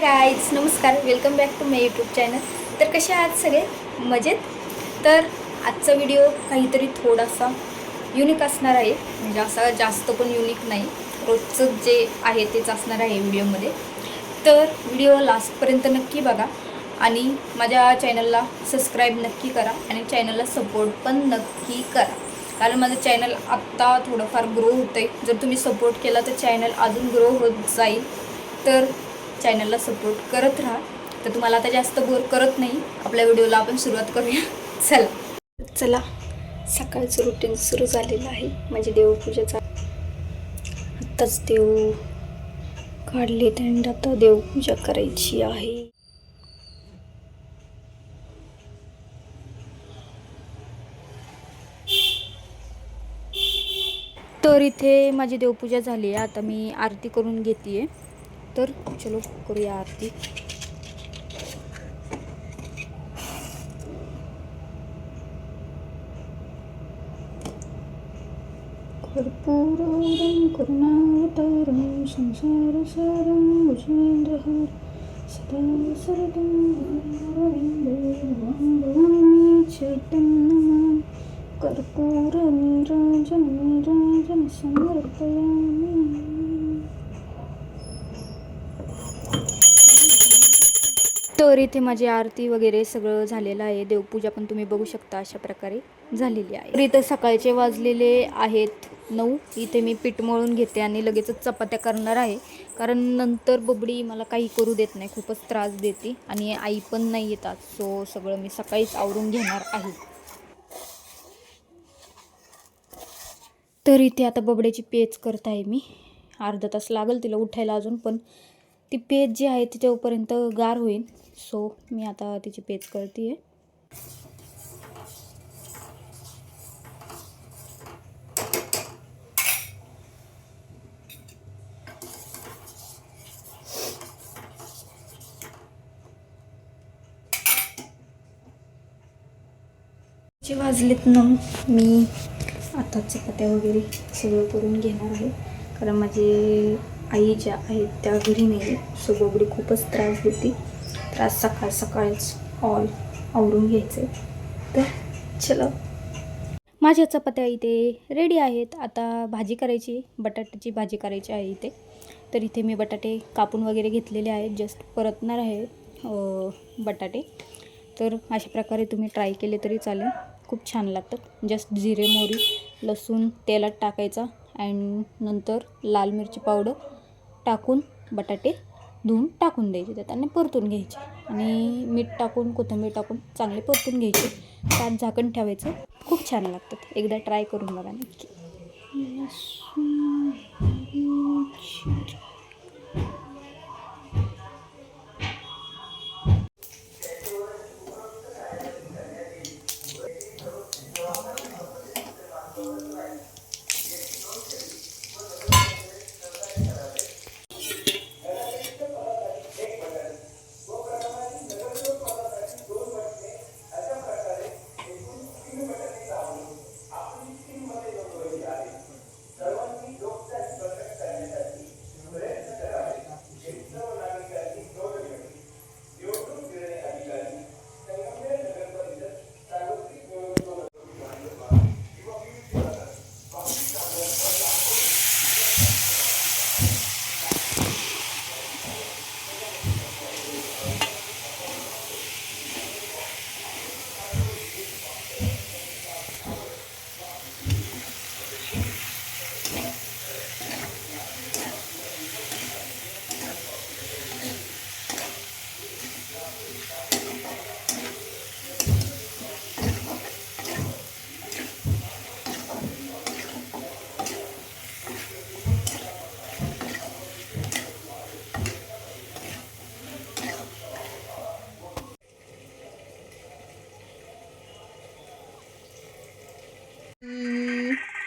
Guys नमस्कार. Welcome back to my YouTube channel तर कसे आहात सगळे? मजेत? तर आजचा व्हिडिओ काहीतरी थोडासा युनिक असणार आहे. म्हणजे असा जास्त पण युनिक नाही. रोजचं जे आहे तेच असणार आहे व्हिडिओमध्ये तर व्हिडिओ लास्टपर्यंत नक्की बघा. आणि माझ्या चॅनलला सबस्क्राईब नक्की करा. आणि चॅनलला सपोर्ट पण नक्की करा. कारण माझं चॅनल आत्ता थोडंफार ग्रो होतं आहे जर तुम्ही सपोर्ट केला तर चॅनल अजून ग्रो होत जाईल. तर चॅनलला सपोर्ट करत राहा. तर तुम्हाला आता जास्त बोर करत नाही. आपल्या व्हिडिओला आपण सुरुवात करूया. चला. चला. सकाळचं रुटीन सुरू झालेलं आहे. म्हणजे देवपूजेचा. आत्ताच देव काढले त्यांनी. आता देवपूजा करायची आहे. तर इथे माझी देवपूजा झाली आहे. आता मी आरती करून घेते आहे तर चलो करूया आरती. कर्पूरं करुणावतारं संसारसारं भुजगेन्द्रहारं सदा सरदं हरविन्दे भवामि चैतन्यं कर्पूरनिराजनं समर्पयामि तर इथे माझी आरती वगैरे सगळं झालेलं आहे. देवपूजा पण तुम्ही बघू शकता अशा प्रकारे झालेली आहे. तर इथं सकाळचे वाजलेले आहेत नऊ. इथे मी पीठ मळून घेते आणि लगेचच चपात्या करणार आहे. कारण नंतर बबडी मला काही करू देत नाही. खूपच त्रास देते आणि आई पण नाही येतात सो सगळं मी सकाळीच आवरून घेणार आहे. तर इथे आता बबड्याची पेच करत आहे मी. अर्धा तास लागेल तिला उठायला अजून पण ती पेज जी आहे ती गार होईल. सो मी आता तिची पेज करते आहे जे वाजलेत ना? मी आता चपात्या वगैरे सगळं करून घेणार आहे. कारण माझे आई ज्या आहेत त्या घरी नाही सो बबडी खूपच त्रास देते. त्रास सकाळ सकाळच ऑल आवरून घ्यायचे. तर चलो. माझ्या चपात्या इथे रेडी आहेत. आता भाजी करायची बटाट्याची भाजी करायची आहे इथे. तर इथे मी बटाटे कापून वगैरे घेतलेले आहेत. जस्ट परतणार आहे बटाटे. तर अशा प्रकारे तुम्ही ट्राय केले तरी चालेल. खूप छान लागतात. जस्ट जिरे मोहरी लसूण तेलात टाकायचा. अँड नंतर लाल मिरची पावडर. टाकून बटाटे धुवून टाकून द्यायचे त्यात आणि परतून घ्यायचे. आणि मीठ टाकून कोथिंबीर टाकून चांगले परतून घ्यायचे. त्यात झाकण ठेवायचं. खूप छान लागतात. एकदा ट्राय करून बघा नक्की.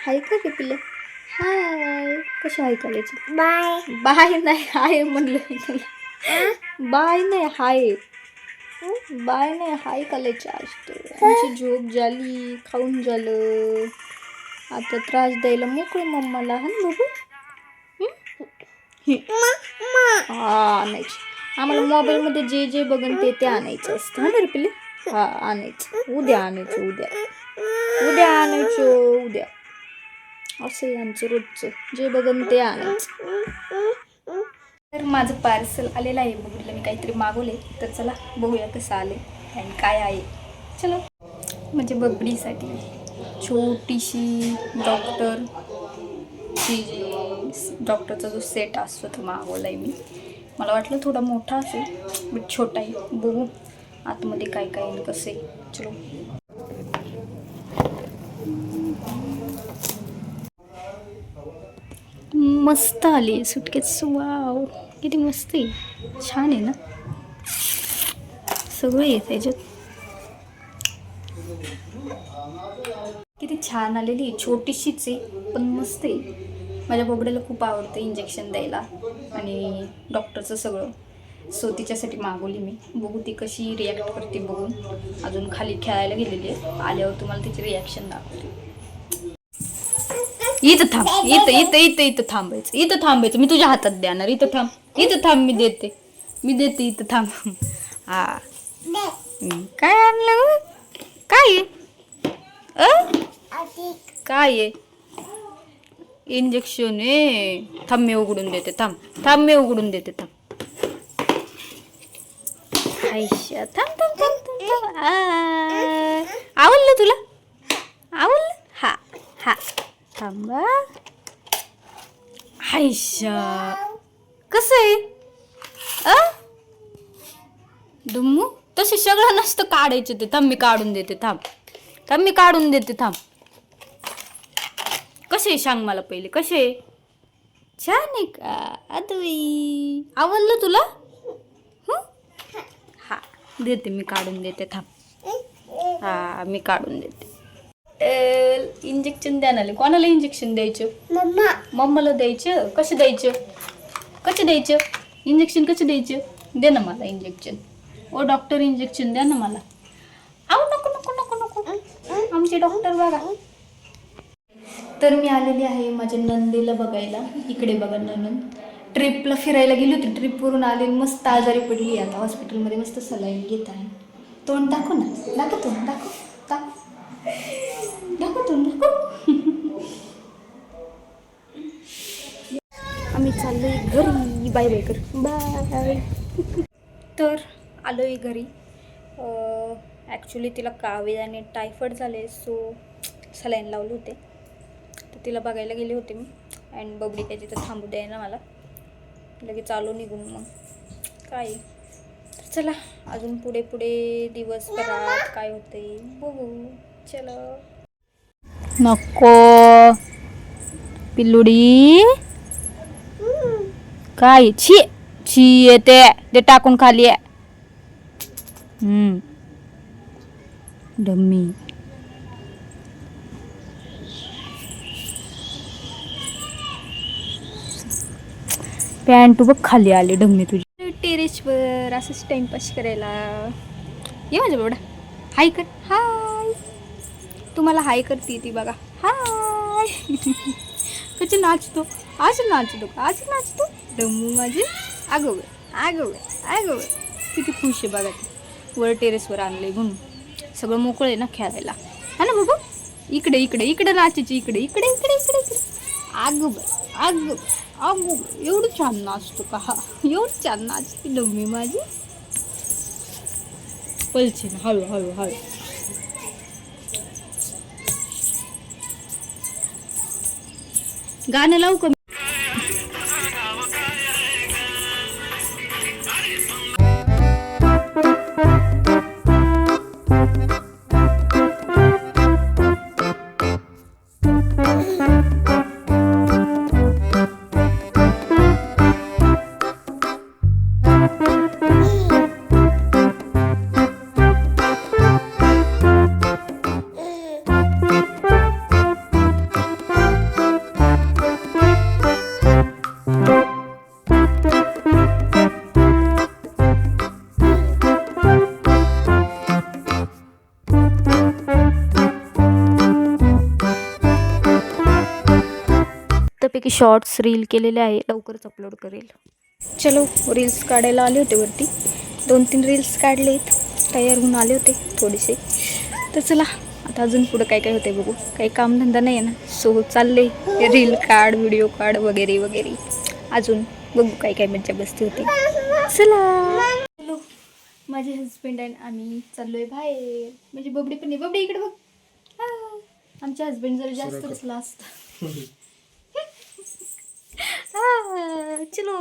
हाय का गे पिल्ले. हाय. कशी आहे कॉलेज बाय. बाय नाही हाय म्हणलं तुला. बाय नाही हाय. बाय नाही हाय कॉलेज आज तर. आमची झोप झाली खाऊन झालं. आता त्रास द्यायला मोकळी मम्माला. हा बाबू? हं? नाही आम्हाला मोबाईलमध्ये जे जे बघन ते ते आणायचं असतं. हा ना रे पिल्ले? हा आणायचं. उद्या आणायचं उद्या. उद्या आणायचं उद्या. असं आहे रोजचं. जे बघन ते आणायचं. तर माझं पार्सल आलेलं आहे. बघितलं मी काहीतरी मागवले तर चला बघूया कसं आले आणि काय आहे. चलो. म्हणजे बबडीसाठी छोटीशी डॉक्टर ची डॉक्टरचा जो सेट असतो तो मागवला आहे मी. मला वाटलं थोडा मोठा असेल बट छोटा आहे. बघू आतमध्ये काय काय कसं आहे. चलो. मस्त आली सुटकेच वाव किती मस्त आहे. छान आहे ना? सगळं येत त्याच्यात. किती छान आलेली आहे. छोटीशीच आहे पण मस्त आहे. माझ्या बोबड्याला खूप आवडतं इंजेक्शन द्यायला आणि डॉक्टरचं सगळं. सो तिच्यासाठी मागवली मी. बघू ती कशी रिॲक्ट करते बघून. अजून खाली खेळायला गेलेली आहे. आल्यावर तुम्हाला तिची रिॲक्शन दाखवते. इथं थांब इथं इथं इथं इथं थांबायचं. इथं थांबायचं. मी तुझ्या हातात देणार. इथं थांब. इथं थांब मी देते. मी देते इथं थांब. हा. काय आणलं काय? आहे? काय आहे? इंजेक्शन आहे. थांब मी उघडून देते. थांब. थांब मी उघडून देते. थांब. आयशा थांब थांब थांब थांब थांब आ. आवडलं तुला आवडलं हा हा थांबा. आयशा. कसं आहे? अ? तसे सगळं नसतं काढायचे ते. थांब मी काढून देते थांब. थांब मी काढून देते थांब. कसे सांग मला पहिले कसे छान आहे का अदवी आवडलं तुला? हा देते मी काढून देते थांब. हा मी काढून देते. इंजेक्शन द्यायला कोणाला इंजेक्शन द्यायचं? मम्माला द्यायचं? कसं द्यायचं? कसं द्यायचं? इंजेक्शन कसं द्यायचं? दे ना मला इंजेक्शन ओ डॉक्टर इंजेक्शन द्या ना मला. आव नको नको नको नको. आमचे डॉक्टर बघा. तर मी आलेली आहे माझ्या नंदीला बघायला. इकडे बघा ननंद. ट्रिपला फिरायला गेली होती. ट्रिपवरून आली मस्त आजारी पडली आता हॉस्पिटलमध्ये मस्त सलाईन घेत आहे. तोंड दाखव ना. दाखव तोंड दाखव दाखव दाखव तोंड दाखव आम्ही चाललोय घरी बाय बाय कर. बाय. तर आलोय घरी. ॲक्च्युली तिला कावीळ आणि टायफॉईड झाले सो सलाईन लावले होते. तर तिला बघायला गेले होते मी. अँड बबडी काय तिथं थांबू द्याय ना मला. लगेच चालू निघून मग. काय? तर चला अजून पुढे पुढे दिवसभरात काय होते बघू. चलो. नको. पिल्लुडी. काय छी छी येते ते टाकून खाली आहे डम्मी. पॅन्ट बघ खाली आली डम्मी तुझी. टेरेसवर असंच टाइमपास करायला. ये माझ्या बाबडा हाय कर. हाय. तुम्हाला हाय करते ती बघा. हाय. कसे नाचतो? आज नाचतो आज नाचतो? डम्मू माझे आगोवे आगोवे आगोवे किती खुश आहे बघा ते. वर टेरेसवर आणलंय म्हणून. सगळं मोकळं आहे ना खेळायला. हा ना बाबा? इकडे इकडे इकडे नाचायची इकडे इकडे इकडे इकडे इकडे. आगोबे आगो आगो एवढं छान नाचतो का? हा एवढं छान नाचते डम्मी माझी. पलचे ना हळू हळू हळू. गाणं लावू का त्यापैकी शॉर्ट्स रील केलेले आहे. लवकरच अपलोड करेल. चलो रील्स काढायला आले होते वरती. दोन तीन रील्स काढलेत तयार होऊन आले होते थोडेसे. तर चला आता अजून पुढं काय काय होते बघू. काही कामधंदा नाही आहे ना. सो चालले. रील काढ व्हिडिओ काढ वगैरे वगैरे. अजून बघू काय काय मज्जा बसती होते. चला. हॅलो माझे हस्बंड आणि आम्ही चाललोय बाहेर. म्हणजे बबडी पण आहे. बबडी इकडे बघ. हा. आमचे हस्बंड जरा जास्तच लास्ट हा, चलो